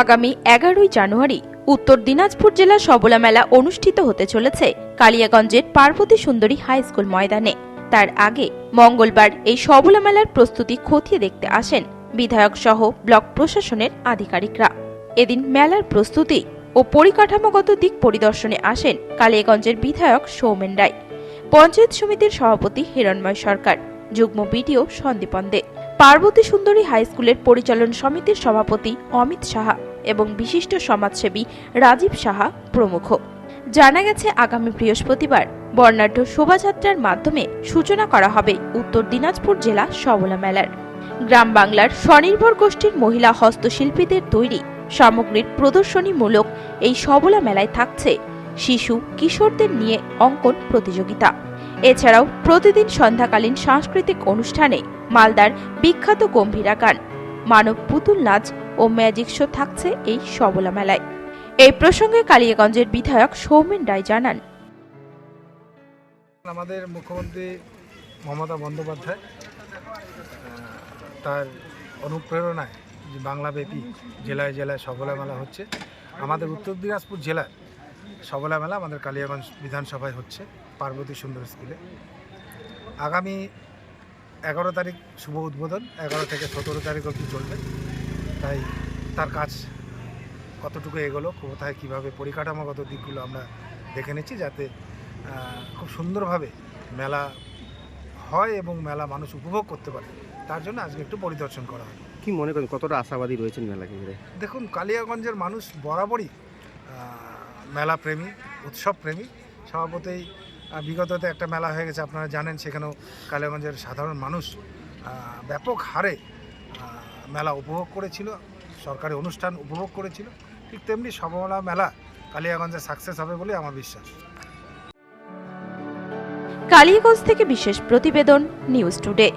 আগামী এগারোই জানুয়ারি উত্তর দিনাজপুর জেলা সবলা মেলা অনুষ্ঠিত হতে চলেছে কালিয়াগঞ্জের পার্বতী সুন্দরী হাই স্কুল ময়দানে। তার আগে মঙ্গলবার এই সবলা মেলার প্রস্তুতি খতিয়ে দেখতে আসেন বিধায়ক সহ ব্লক প্রশাসনের আধিকারিকরা। এদিন মেলার প্রস্তুতি ও পরিকাঠামোগত দিক পরিদর্শনে আসেন কালিয়াগঞ্জের বিধায়ক সৌমেন রায়। পঞ্চায়েত সমিতির সভাপতি হিরণময় সরকার। যুগ্ম বিডিও সন্দীপন দে পার্বতী সুন্দরী হাই স্কুলের পরিচালন সমিতির সভাপতি অমিত সাহা এবং বিশিষ্ট সমাজসেবী রাজীব সাহা প্রমুখ। জানা গেছে, আগামী বৃহস্পতিবার বর্ণাঢ্য শোভাযাত্রার মাধ্যমে সূচনা করা হবে উত্তর দিনাজপুর জেলা সবলা মেলার। গ্রাম বাংলার স্বনির্ভর গোষ্ঠীর মহিলা হস্তশিল্পীদের তৈরি সামগ্রীর প্রদর্শনীমূলক এই সবলা মেলায় থাকছে শিশু, কিশোরদের নিয়ে অঙ্কন প্রতিযোগিতা। এছাড়াও প্রতিদিন সন্ধ্যাকালীন সাংস্কৃতিক অনুষ্ঠানে মালদার বিখ্যাত গম্ভীরা গান মানব পুতুল নাচ ও ম্যাজিক শো থাকছে এই সবলা মেলায়। এই প্রসঙ্গে কালিয়াগঞ্জের বিধায়ক সৌমেন রায় জানান। আমাদের মুখ্যমন্ত্রী মমতা বন্দ্যোপাধ্যায় তার অনুপ্রেরণায় বাংলাব্যাপী জেলায় জেলায় সবলা মেলা হচ্ছে, আমাদের উত্তর দিনাজপুর জেলার সবলা মেলা আমাদের কালিয়াগঞ্জ বিধানসভায় হচ্ছে পার্বতী সুন্দর স্কুলে। আগামী এগারো তারিখ শুভ উদ্বোধন এগারো থেকে সতেরো তারিখ অবধি চলবে। তাই তার কাজ কতটুকু এগোলো কোথায় কীভাবে পরিকাঠামোগত দিকগুলো আমরা দেখে নিচ্ছি যাতে খুব সুন্দরভাবে মেলা হয় এবং মেলা মানুষ উপভোগ করতে পারে। তার জন্য আজকে একটু পরিদর্শন করা হয়। কি মনে করেন কতটা আশাবাদী রয়েছেন মেলাকে ঘিরে? দেখুন কালিয়াগঞ্জের মানুষ বরাবরই মেলা প্রেমী, উৎসব প্রেমী। স্বভাবতই বিগততে একটা মেলা হয়ে গেছে, আপনারা জানেন, সেখানেও কালিয়াগঞ্জের সাধারণ মানুষ ব্যাপক হারে মেলা উপভোগ করেছিল, সরকারি অনুষ্ঠান উপভোগ করেছিল। ঠিক তেমনি সবলা মেলা কালিয়াগঞ্জে সাকসেস হবে বলে আমার বিশ্বাস। কালিয়াগঞ্জ থেকে বিশেষ প্রতিবেদন নিউজ টুডে